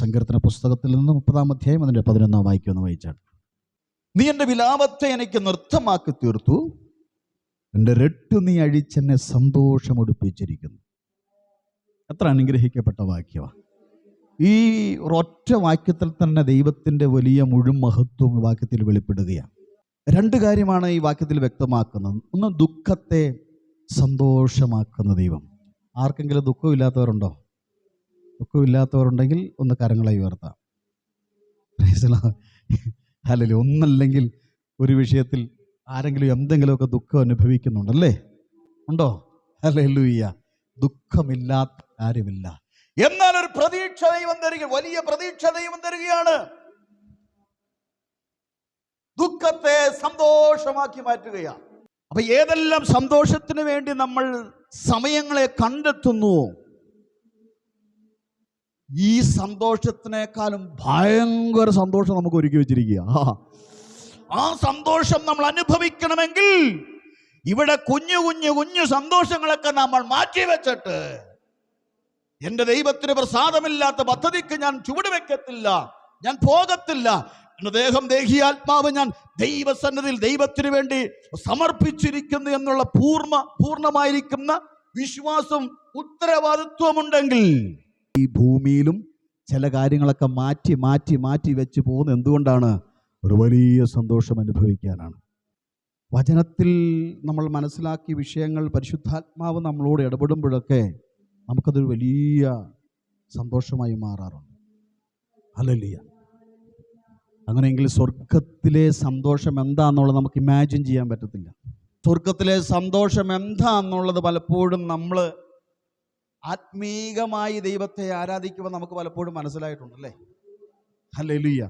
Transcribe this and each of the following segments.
സങ്കീർത്തന പുസ്തകത്തിൽ നിന്ന് മുപ്പതാം അധ്യായം അതിന്റെ പതിനൊന്നാം വായിക്കുമെന്ന് വായിച്ചാൽ. നീ എന്റെ വിലാപത്തെ എനിക്ക് നൃത്തമാക്കി തീർത്തു. എന്റെ രട്ടു നീ അഴിച്ചെന്നെ സന്തോഷമൊടുപ്പിച്ചിരിക്കുന്നു എത്ര അനുഗ്രഹിക്കപ്പെട്ട വാക്യമാണ് ഈ ഒറ്റ വാക്യത്തിൽ തന്നെ ദൈവത്തിന്റെ വലിയ മുഴുവൻ മഹത്വം ഈ വാക്യത്തിൽ വെളിപ്പെടുകയാണ് രണ്ട് കാര്യമാണ് ഈ വാക്യത്തിൽ വ്യക്തമാക്കുന്നത്. ഒന്ന് ദുഃഖത്തെ സന്തോഷമാക്കുന്ന ദൈവം. ആർക്കെങ്കിലും ദുഃഖമില്ലാത്തവരുണ്ടോ? ദുഃഖമില്ലാത്തവരുണ്ടെങ്കിൽ ഒന്ന് കരങ്ങളെ ഉയർത്താം. അല്ലെങ്കിൽ ഒന്നല്ലെങ്കിൽ ഒരു വിഷയത്തിൽ ആരെങ്കിലും എന്തെങ്കിലുമൊക്കെ ദുഃഖം അനുഭവിക്കുന്നുണ്ടല്ലേ? ഉണ്ടോ? അല്ലേ ലൂയ്യ ദുഃഖമില്ലാത്ത കാര്യമില്ല എന്നാൽ ഒരു പ്രതീക്ഷ ദൈവം തരിക വലിയ പ്രതീക്ഷ ദൈവം തരികയാണ്. ദുഃഖത്തെ സന്തോഷമാക്കി മാറ്റുകയാണ്. അപ്പൊ ഏതെല്ലാം സന്തോഷത്തിന് വേണ്ടി നമ്മൾ സമയങ്ങളെ കണ്ടെത്തുന്നുവോ ഈ സന്തോഷത്തിനേക്കാളും ഭയങ്കര സന്തോഷം നമുക്ക് ഒരുക്കി വെച്ചിരിക്കുക ആ. സന്തോഷം നമ്മൾ അനുഭവിക്കണമെങ്കിൽ ഇവിടെ കുഞ്ഞു കുഞ്ഞു കുഞ്ഞു സന്തോഷങ്ങളൊക്കെ നമ്മൾ മാറ്റി വെച്ചിട്ട് എന്റെ ദൈവത്തിന് പ്രസാദമില്ലാത്ത പദ്ധതിക്ക് ഞാൻ ചുവട് വെക്കത്തില്ല ഞാൻ പോകത്തില്ല എന്റെ ദേഹം ദേഹിയാത്മാവ് ഞാൻ ദൈവസന്നതിൽ ദൈവത്തിന് വേണ്ടി സമർപ്പിച്ചിരിക്കുന്നു എന്നുള്ള പൂർണ പൂർണമായിരിക്കുന്ന വിശ്വാസം ഉത്തരവാദിത്വമുണ്ടെങ്കിൽ ഈ ഭൂമിയിലും ചില കാര്യങ്ങളൊക്കെ മാറ്റി മാറ്റി മാറ്റി വെച്ച് പോകുന്നത് എന്തുകൊണ്ടാണ്? ഒരു വലിയ സന്തോഷം അനുഭവിക്കാനാണ്. വചനത്തിൽ നമ്മൾ മനസ്സിലാക്കിയ വിഷയങ്ങൾ പരിശുദ്ധാത്മാവ് നമ്മളോട് ഇടപെടുമ്പോഴൊക്കെ നമുക്കതൊരു വലിയ സന്തോഷമായി മാറാറുണ്ട്. അല്ലല്ലിയ അങ്ങനെയെങ്കിൽ സ്വർഗത്തിലെ സന്തോഷം എന്താന്നുള്ളത് നമുക്ക് ഇമാജിൻ ചെയ്യാൻ പറ്റത്തില്ല. സ്വർഗത്തിലെ സന്തോഷം എന്താന്നുള്ളത് പലപ്പോഴും നമ്മൾ ആത്മീകമായി ദൈവത്തെ ആരാധിക്കുമ്പോൾ നമുക്ക് പലപ്പോഴും മനസ്സിലായിട്ടുണ്ടല്ലേ ലുയ്യ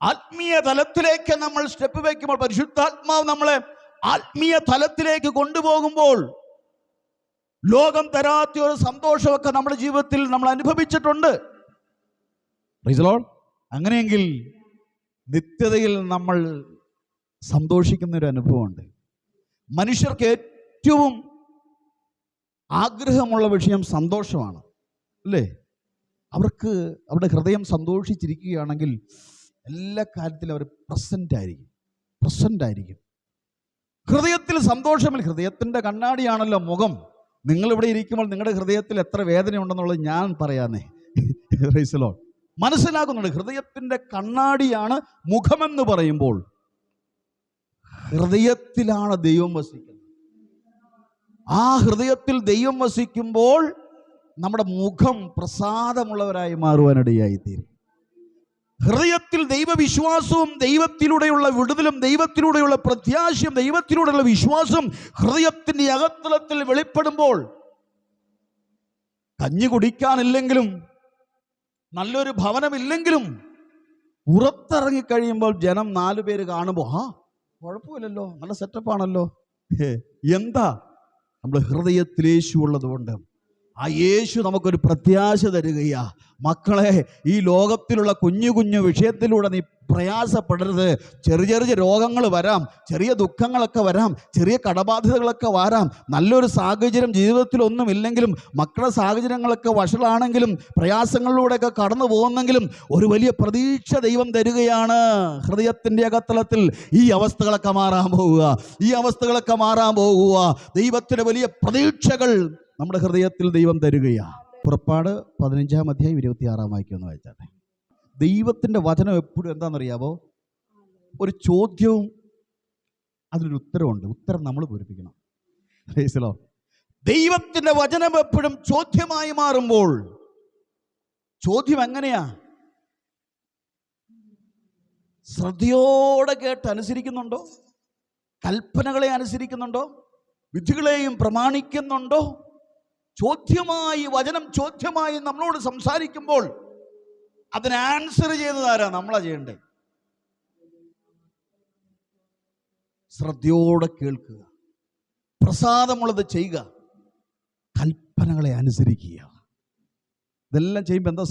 ആത്മീയ തലത്തിലേക്ക് നമ്മൾ സ്റ്റെപ്പ് വയ്ക്കുമ്പോൾ പരിശുദ്ധാത്മാവ് നമ്മളെ ആത്മീയ തലത്തിലേക്ക് കൊണ്ടുപോകുമ്പോൾ ലോകം തരാത്ത ഒരു സന്തോഷമൊക്കെ നമ്മുടെ ജീവിതത്തിൽ നമ്മൾ അനുഭവിച്ചിട്ടുണ്ട്. അങ്ങനെയെങ്കിൽ നിത്യതയിൽ നമ്മൾ സന്തോഷിക്കുന്ന ഒരു അനുഭവമുണ്ട്. മനുഷ്യർക്ക് ഏറ്റവും ആഗ്രഹമുള്ള വിഷയം സന്തോഷമാണ് അല്ലേ? അവർക്ക് അവരുടെ ഹൃദയം സന്തോഷിച്ചിരിക്കുകയാണെങ്കിൽ എല്ലാ കാര്യത്തിലും അവർ പ്രസന്റ് ആയിരിക്കും പ്രസന്റ് ആയിരിക്കും. ഹൃദയത്തിൽ സന്തോഷമില്ല. ഹൃദയത്തിന്റെ കണ്ണാടിയാണല്ലോ മുഖം. നിങ്ങളിവിടെ ഇരിക്കുമ്പോൾ നിങ്ങളുടെ ഹൃദയത്തിൽ എത്ര വേദന ഉണ്ടെന്നുള്ളത് ഞാൻ പറയാന്നേ റൈസലോ മനസ്സിലാക്കുന്നുണ്ട്. ഹൃദയത്തിന്റെ കണ്ണാടിയാണ് മുഖമെന്ന് പറയുമ്പോൾ ഹൃദയത്തിലാണ് ദൈവം വസിക്കുന്നത്. ആ ഹൃദയത്തിൽ ദൈവം വസിക്കുമ്പോൾ നമ്മുടെ മുഖം പ്രസാദമുള്ളവരായി മാറുവാനിടയായി തീരും ഹൃദയത്തിൽ ദൈവവിശ്വാസവും ദൈവത്തിലൂടെയുള്ള വിടുതലും ദൈവത്തിലൂടെയുള്ള പ്രത്യാശയും ദൈവത്തിലൂടെയുള്ള വിശ്വാസം ഹൃദയത്തിന്റെ അകത്തലത്തിൽ വെളിപ്പെടുമ്പോൾ കഞ്ഞി കുടിക്കാനില്ലെങ്കിലും നല്ലൊരു ഭവനമില്ലെങ്കിലും പുറത്തിറങ്ങി കഴിയുമ്പോൾ ജനം നാലു പേര് കാണുമ്പോൾ ആ കുഴപ്പമില്ലല്ലോ നല്ല സെറ്റപ്പാണല്ലോ എന്താ? നമ്മുടെ ഉള്ളതുകൊണ്ട് ആ യേശു നമുക്കൊരു പ്രത്യാശ തരികയാ. മക്കളെ ഈ ലോകത്തിലുള്ള കുഞ്ഞു കുഞ്ഞു വിഷയത്തിലൂടെ നീ പ്രയാസപ്പെടരുത്. ചെറിയ ചെറിയ രോഗങ്ങൾ വരാം ചെറിയ ദുഃഖങ്ങളൊക്കെ വരാം ചെറിയ കടബാധ്യതകളൊക്കെ വരാം. നല്ലൊരു സാഹചര്യം ജീവിതത്തിലൊന്നും ഇല്ലെങ്കിലും മക്കളുടെ സാഹചര്യങ്ങളൊക്കെ വഷളാണെങ്കിലും പ്രയാസങ്ങളിലൂടെയൊക്കെ കടന്നു പോകുന്നെങ്കിലും ഒരു വലിയ പ്രതീക്ഷ ദൈവം തരികയാണ്. ഹൃദയത്തിന്റെ അകത്തളത്തിൽ ഈ അവസ്ഥകളൊക്കെ മാറാൻ പോവുക. ഈ അവസ്ഥകളൊക്കെ മാറാൻ പോകുക ദൈവത്തിന്റെ വലിയ പ്രതീക്ഷകൾ നമ്മുടെ ഹൃദയത്തിൽ ദൈവം തരികയാ. പുറപ്പാട് പതിനഞ്ചാം അധ്യായം ഇരുപത്തിയാറാം വായിക്കുമെന്ന് വായിച്ചാട്ടെ. ദൈവത്തിന്റെ വചനം എപ്പോഴും എന്താണെന്നറിയാവോ? ഒരു ചോദ്യവും അതിനൊരു ഉത്തരവുണ്ട്. ഉത്തരം നമ്മൾ പൂരിപ്പിക്കണം. Lord. ദൈവത്തിന്റെ വചനം എപ്പോഴും ചോദ്യമായി മാറുമ്പോൾ ചോദ്യം എങ്ങനെയാ? ശ്രദ്ധയോടെ കേട്ട് അനുസരിക്കുന്നുണ്ടോ? കൽപ്പനകളെ അനുസരിക്കുന്നുണ്ടോ? വിധികളെയും പ്രമാണിക്കുന്നുണ്ടോ? ചോദ്യമായി വചനം ചോദ്യമായി നമ്മളോട് സംസാരിക്കുമ്പോൾ അതിന് ആൻസർ ചെയ്യുന്നത് ആരാ നമ്മളാ ചെയ്യണ്ടേ. ശ്രദ്ധയോടെ കേൾക്കുക. പ്രസാദമുള്ളത് ചെയ്യുക. കൽപ്പനകളെ അനുസരിക്കുക. ഇതെല്ലാം ചെയ്യുമ്പോൾ എന്താ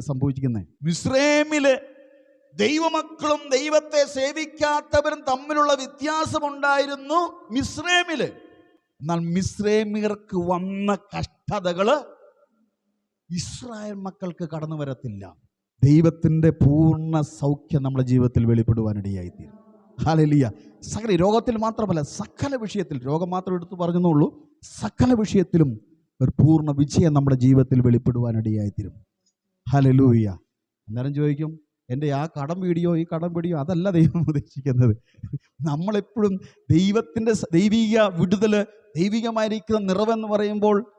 സംഭവിച്ചിരിക്കുന്നത് മിസ്രൈമിൽ ദൈവമക്കളും ദൈവത്തെ സേവിക്കാത്തവരും തമ്മിലുള്ള വ്യത്യാസമുണ്ടായിരുന്നു മിസ്രൈമിൽ എന്നാൽ മിസ്രൈമിയർക്ക് വന്ന കഷ്ടതകൾ ഇസ്രായേൽ മക്കൾക്ക് കടന്നു വരത്തില്ല. ദൈവത്തിന്റെ പൂർണ സൗഖ്യം നമ്മുടെ ജീവിതത്തിൽ വെളിപ്പെടുവാനിടയായിത്തീരും. ഹാലലിയ സകല രോഗത്തിൽ മാത്രമല്ല സകല വിഷയത്തിൽ രോഗം മാത്രം എടുത്തു പറഞ്ഞെന്നുള്ളൂ സകല വിഷയത്തിലും ഒരു പൂർണ വിജയം നമ്മുടെ ജീവിതത്തിൽ വെളിപ്പെടുവാനിടയായിത്തീരും. ഹലലൂയ അന്നേരം ചോദിക്കും എന്റെ ആ കടം വീടിയോ ഈ കടം വീടിയോ അതല്ല ദൈവം ഉദ്ദേശിക്കുന്നത്. നമ്മളെപ്പോഴും ദൈവത്തിന്റെ ദൈവിക വിടുതൽ ദൈവികമായിരിക്കുന്ന നിറവെന്ന് പറയുമ്പോൾ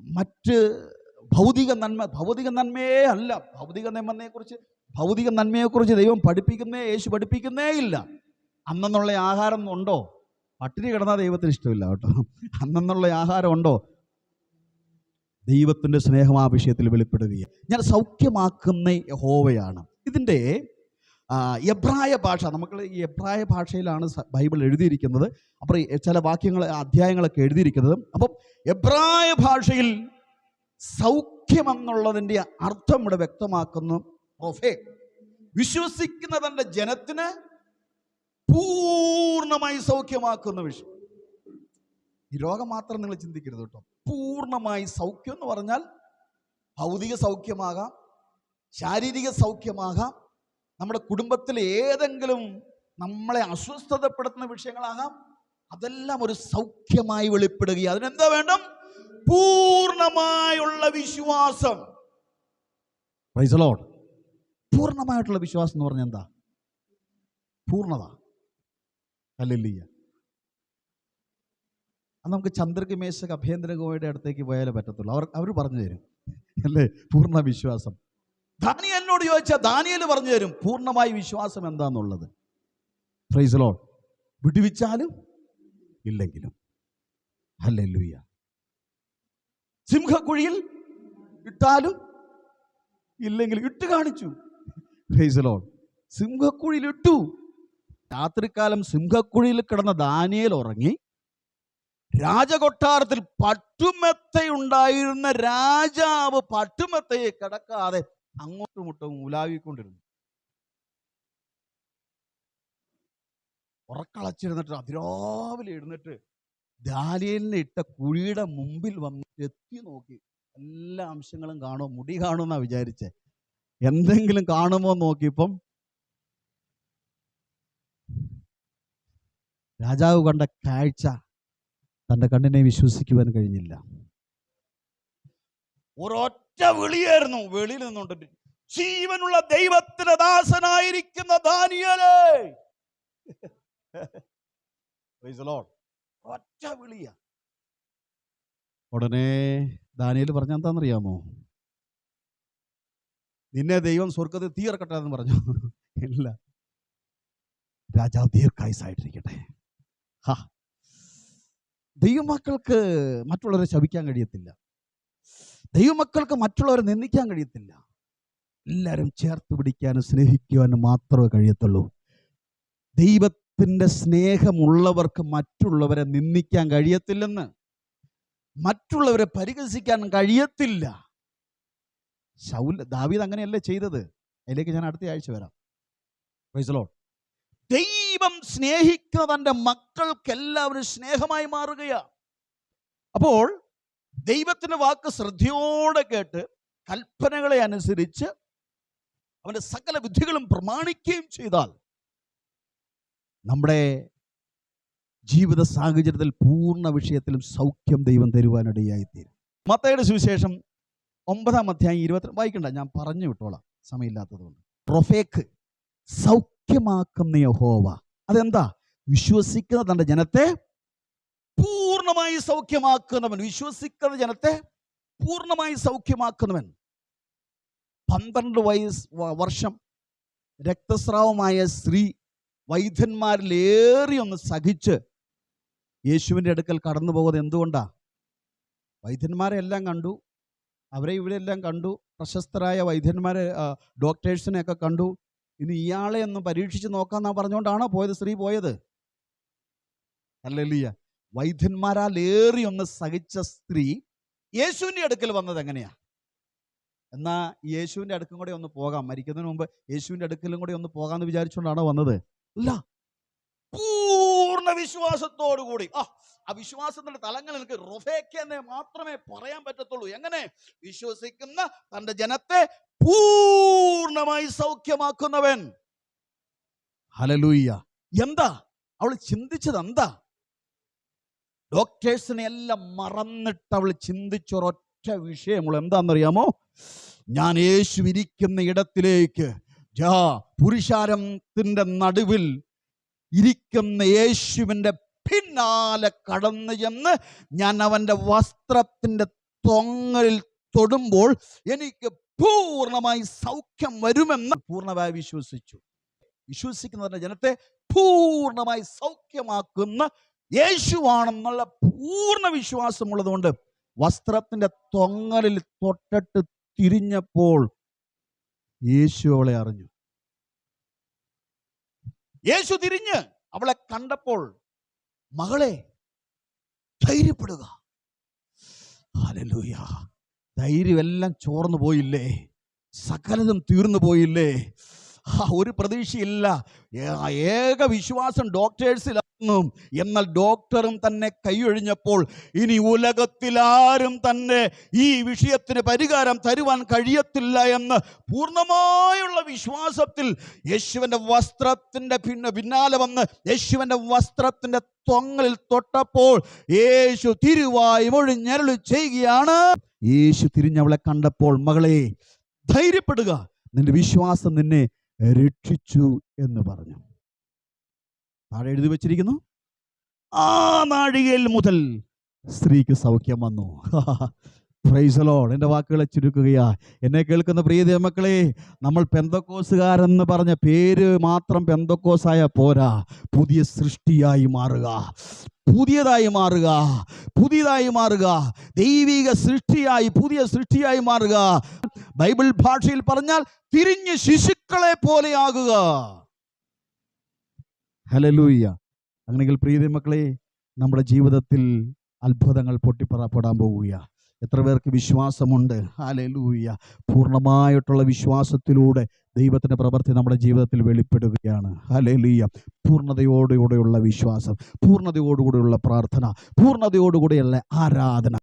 മറ്റ് ഭൗതിക നന്മ ഭൗതിക നന്മയേ അല്ല. ഭൗതിക നന്മയെക്കുറിച്ച് ഭൗതിക നന്മയെക്കുറിച്ച് ദൈവം പഠിപ്പിക്കുന്നേ യേശു പഠിപ്പിക്കുന്നേ ഇല്ല. അന്നെന്നുള്ള ആഹാരം ഉണ്ടോ? പട്ടിണി കിടന്നാൽ ദൈവത്തിന് ഇഷ്ടമില്ല കേട്ടോ. അന്നെന്നുള്ള ആഹാരം ഉണ്ടോ? ദൈവത്തിന്റെ സ്നേഹം ആ വിഷയത്തിൽ വെളിപ്പെടുകയാണ്. ഞാൻ സൗഖ്യമാക്കുന്ന ഹോവയാണ് ഇതിന്റെ എബ്രായ ഭാഷ. നമുക്ക് ഈ എബ്രായ ഭാഷയിലാണ് ബൈബിൾ എഴുതിയിരിക്കുന്നത്. അപ്പോൾ ചില വാക്യങ്ങൾ അധ്യായങ്ങളൊക്കെ എഴുതിയിരിക്കുന്നത്. അപ്പം എബ്രായ ഭാഷയിൽ സൗഖ്യം സൗഖ്യമെന്നുള്ളതിന്റെ അർത്ഥം ഇവിടെ വ്യക്തമാക്കുന്നു. പ്രൊഫേ വിശ്വസിക്കുന്ന തന്റെ ജനത്തിന് പൂർണമായി സൗഖ്യമാക്കുന്ന വിഷയം. ഈ രോഗം മാത്രം നിങ്ങൾ ചിന്തിക്കരുത് കേട്ടോ. പൂർണമായി സൗഖ്യം എന്ന് പറഞ്ഞാൽ ഭൗതിക സൗഖ്യമാകാം ശാരീരിക സൗഖ്യമാകാം നമ്മുടെ കുടുംബത്തിൽ ഏതെങ്കിലും നമ്മളെ അസ്വസ്ഥതപ്പെടുത്തുന്ന വിഷയങ്ങളാകാം. അതെല്ലാം ഒരു സൗഖ്യമായി വെളിപ്പെടുകയും അതിനെന്താ വേണം പൂർണമായുള്ള വിശ്വാസം. പൂർണമായിട്ടുള്ള വിശ്വാസം എന്ന് പറഞ്ഞാൽ എന്താ? പൂർണത. അല്ലല്ലിയ അത് നമുക്ക് ചന്ദ്രക്ക് മേശക്ക് അഭ്യന്തര ഗോയുടെ അടുത്തേക്ക് പോയാലേ പറ്റത്തുള്ളൂ. അവർ അവർ പറഞ്ഞു തരും. അല്ലേ? പൂർണ വിശ്വാസം. ദാനിയലിനോട് ചോദിച്ചാൽ ദാനിയൽ പറഞ്ഞു തരും പൂർണമായി വിശ്വാസം എന്താന്നുള്ളത്? ഫ്രൈസലോ വിടുവിച്ചാലും ഇല്ലെങ്കിലും. ഹല്ലേലൂയ സിംഹക്കുഴിയിൽ ഇട്ടാലും ഇല്ലെങ്കിലും ഇട്ട് കാണിച്ചു. ഫ്രൈസലോ സിംഹക്കുഴിയിൽ ഇട്ടു. രാത്രികാലം സിംഹക്കുഴിയിൽ കിടന്ന ദാനിയൽ ഉറങ്ങി രാജകൊട്ടാരത്തിൽ പട്ടുമെത്തയുണ്ടായിരുന്ന രാജാവ് പട്ടുമെത്തയെ കിടക്കാതെ അങ്ങോട്ടും ഇങ്ങോട്ടും ഉലാവിക്കൊണ്ടിരുന്നു. ഉറക്കളച്ചിരുന്നിട്ട് അതിരാവിലെ എഴുന്നിട്ട് ദാനിയലിനെ ഇട്ട കുഴിയുടെ മുമ്പിൽ വന്ന് എത്തി നോക്കി. എല്ലാ അംശങ്ങളും കാണുമോ? മുടി കാണുമെന്നാ വിചാരിച്ചേ. എന്തെങ്കിലും കാണുമോ നോക്കിയപ്പം രാജാവ് കണ്ട കാഴ്ച തന്റെ കണ്ണിനെ വിശ്വസിക്കുവാൻ കഴിഞ്ഞില്ല. ഒരൊറ്റ വിളിയായിരുന്നു വെളിയിൽ നിന്നുകൊണ്ട് ജീവനുള്ള ദൈവത്തിന് ദാസനായിരിക്കുന്ന ദാനിയലേ. ഒറ്റ വിളിയ. ഉടനെ ദാനിയൽ പറഞ്ഞ എന്താണെന്നറിയാമോ? നിന്നെ ദൈവം സ്വർഗത്തിൽ തീർക്കട്ടെ എന്ന് പറഞ്ഞു. ഇല്ല. രാജാവ് ദീർഘായുസായിട്ടിരിക്കട്ടെ. ഹാ. ദൈവമക്കൾക്ക് മറ്റുള്ളവരെ ശപിക്കാൻ കഴിയത്തില്ല. ദൈവമക്കൾക്ക് മറ്റുള്ളവരെ നിന്ദിക്കാൻ കഴിയത്തില്ല. എല്ലാവരും ചേർത്ത് പിടിക്കാനും സ്നേഹിക്കുവാനും മാത്രമേ കഴിയത്തുള്ളൂ. ദൈവത്തിന്റെ സ്നേഹമുള്ളവർക്ക് മറ്റുള്ളവരെ നിന്ദിക്കാൻ കഴിയത്തില്ലെന്ന്. മറ്റുള്ളവരെ പരിഹസിക്കാൻ കഴിയത്തില്ല. ശൗല ദാവീദ് അങ്ങനെയല്ലേ ചെയ്തത്? അതിലേക്ക് ഞാൻ അടുത്ത ആഴ്ച വരാം. Lord. ദൈവം സ്നേഹിക്കുന്ന തന്റെ മക്കൾക്ക് എല്ലാവരും സ്നേഹമായി മാറുകയാ അപ്പോൾ ദൈവത്തിന്റെ വാക്ക് ശ്രദ്ധയോടെ കേട്ട് കൽപ്പനകളെ അനുസരിച്ച് അവന്റെ സകല വിധികളും പ്രമാണിക്കുകയും ചെയ്താൽ നമ്മുടെ ജീവിത സാഹചര്യത്തിൽ പൂർണ വിഷയത്തിലും സൗഖ്യം ദൈവം തരുവാനിടയായിത്തീരും. മത്തയുടെ സുവിശേഷം ഒമ്പതാം അധ്യായം ഇരുപത്തി വായിക്കണ്ട ഞാൻ പറഞ്ഞു വിട്ടോളാം സമയമില്ലാത്തതുകൊണ്ട്. പ്രൊഫേക്ക് സൗഖ്യമാക്കുന്ന യഹോവ. അതെന്താ? വിശ്വസിക്കുന്ന തന്റെ ജനത്തെ പൂർണമായി സൗഖ്യമാക്കുന്നവൻ വിശ്വസിക്കുന്ന ജനത്തെ പൂർണമായി സൗഖ്യമാക്കുന്നവൻ. പന്ത്രണ്ട് വയസ്സ് വർഷം രക്തസ്രാവമായ സ്ത്രീ വൈദ്യന്മാരിലേറി ഒന്ന് സഹിച്ച് യേശുവിന്റെ അടുക്കൽ കടന്നു പോകുന്നത് എന്തുകൊണ്ടാ? വൈദ്യന്മാരെ എല്ലാം കണ്ടു. അവരെ ഇവിടെ എല്ലാം കണ്ടു. പ്രശസ്തരായ വൈദ്യന്മാരെ ഡോക്ടേഴ്സിനെ ഒക്കെ കണ്ടു. ഇനി ഇയാളെ ഒന്ന് പരീക്ഷിച്ച് നോക്കാന്നാ പറഞ്ഞുകൊണ്ടാണോ പോയത് സ്ത്രീ പോയത്? അല്ലല്ലിയ വൈദ്യന്മാരാൽ ഏറി ഒന്ന് സഹിച്ച സ്ത്രീ യേശുവിന്റെ അടുക്കൽ വന്നത് എങ്ങനെയാ? എന്നാ യേശുവിന്റെ അടുക്കും കൂടെ ഒന്ന് പോകാം. മരിക്കുന്നതിന് മുമ്പ് യേശുവിന്റെ അടുക്കലും കൂടെ ഒന്ന് പോകാമെന്ന് വിചാരിച്ചുകൊണ്ടാണോ വന്നത്? അല്ല പൂർണ വിശ്വാസത്തോടു കൂടി. ആ ആ വിശ്വാസത്തിന്റെ തലങ്ങൾ എനിക്ക് റൊഫേക്കെന്നെ മാത്രമേ പറയാൻ പറ്റത്തുള്ളൂ. എങ്ങനെ? വിശ്വസിക്കുന്ന തന്റെ ജനത്തെ പൂർണമായി സൗഖ്യമാക്കുന്നവൻ. ഹലലൂയ്യ എന്താ? അവൾ ചിന്തിച്ചത് എന്താ? ഡോക്ടേഴ്സിനെ എല്ലാം മറന്നിട്ട് അവൾ ചിന്തിച്ചൊരൊറ്റ വിഷയം അവൾ എന്താണെന്നറിയാമോ? ഞാൻ യേശു ഇരിക്കുന്ന ഇടത്തിലേക്ക് ജാ പുരുഷാരത്തിന്റെ നടുവിൽ ഇരിക്കുന്ന യേശുവിന്റെ പിന്നാലെ കടന്നു ചെന്ന് ഞാൻ അവന്റെ വസ്ത്രത്തിന്റെ തൊങ്ങലിൽ തൊടുമ്പോൾ എനിക്ക് പൂർണമായി സൗഖ്യം വരുമെന്ന് പൂർണമായി വിശ്വസിച്ചു. വിശ്വസിക്കുന്നവരുടെ ജനത്തെ പൂർണമായി സൗഖ്യമാക്കുന്ന യേശുവാണെന്നുള്ള പൂർണ വിശ്വാസമുള്ളതുകൊണ്ട് വസ്ത്രത്തിന്റെ തൊങ്ങലിൽ തൊട്ടിട്ട് തിരിഞ്ഞപ്പോൾ യേശു അവളെ അറിഞ്ഞു. യേശു തിരിഞ്ഞ് അവളെ കണ്ടപ്പോൾ മകളെ ധൈര്യപ്പെടുക. ധൈര്യമെല്ലാം ചോർന്നു പോയില്ലേ? സകലതും തീർന്നു പോയില്ലേ? ഒരു പ്രതീക്ഷയില്ല. ഏക വിശ്വാസം ഡോക്ടേഴ്സിലാണെന്നും എന്നാൽ ഡോക്ടറും തന്നെ കൈയൊഴിഞ്ഞപ്പോൾ ഇനി ഉലകത്തിലാരും തന്നെ ഈ വിഷയത്തിന് പരിഹാരം തരുവാൻ കഴിയത്തില്ല എന്ന് പൂർണമായുള്ള വിശ്വാസത്തിൽ യേശുവിന്റെ വസ്ത്രത്തിന്റെ പിന്നെ പിന്നാലെ വന്ന് യേശുവിന്റെ വസ്ത്രത്തിന്റെ തൊങ്ങലിൽ തൊട്ടപ്പോൾ യേശു തിരുവായി മൊഴിഞ്ഞരുളി ചെയ്യുകയാണ്. യേശു തിരിഞ്ഞവളെ കണ്ടപ്പോൾ മകളെ ധൈര്യപ്പെടുക. നിന്റെ വിശ്വാസം നിന്നെ രക്ഷിച്ചു എന്ന് പറഞ്ഞു. താഴെ എഴുതി വെച്ചിരിക്കുന്നു ആ നാഴികയിൽ മുതൽ സ്ത്രീക്ക് സൗഖ്യം വന്നു. പ്രൈസലോൺ എന്റെ വാക്കുകളെ ചുരുക്കുകയാ. എന്നെ കേൾക്കുന്ന പ്രിയ മക്കളെ നമ്മൾ പെന്തക്കോസുകാരെന്ന് പറഞ്ഞ പേര് മാത്രം പെന്തക്കോസായ പോരാ. പുതിയ സൃഷ്ടിയായി മാറുക. പുതിയതായി മാറുക. പുതിയതായി മാറുക. ദൈവിക സൃഷ്ടിയായി പുതിയ സൃഷ്ടിയായി മാറുക. ബൈബിൾ ഭാഷയിൽ പറഞ്ഞാൽ തിരിഞ്ഞ് ശിശുക്കളെ പോലെയാകുക ഹലലൂയ്യ അങ്ങനെയെങ്കിൽ പ്രീതി മക്കളെ നമ്മുടെ ജീവിതത്തിൽ അത്ഭുതങ്ങൾ പൊട്ടിപ്പറപ്പെടാൻ പോവുക എത്ര പേർക്ക് വിശ്വാസമുണ്ട്? ഹാലൂയ്യ പൂർണമായിട്ടുള്ള വിശ്വാസത്തിലൂടെ ദൈവത്തിന്റെ പ്രവൃത്തി നമ്മുടെ ജീവിതത്തിൽ വെളിപ്പെടുകയാണ്. ഹലേലിയ പൂർണതയോടുകൂടെയുള്ള വിശ്വാസം പൂർണതയോടുകൂടെയുള്ള പ്രാർത്ഥന പൂർണതയോടുകൂടെയുള്ള ആരാധന.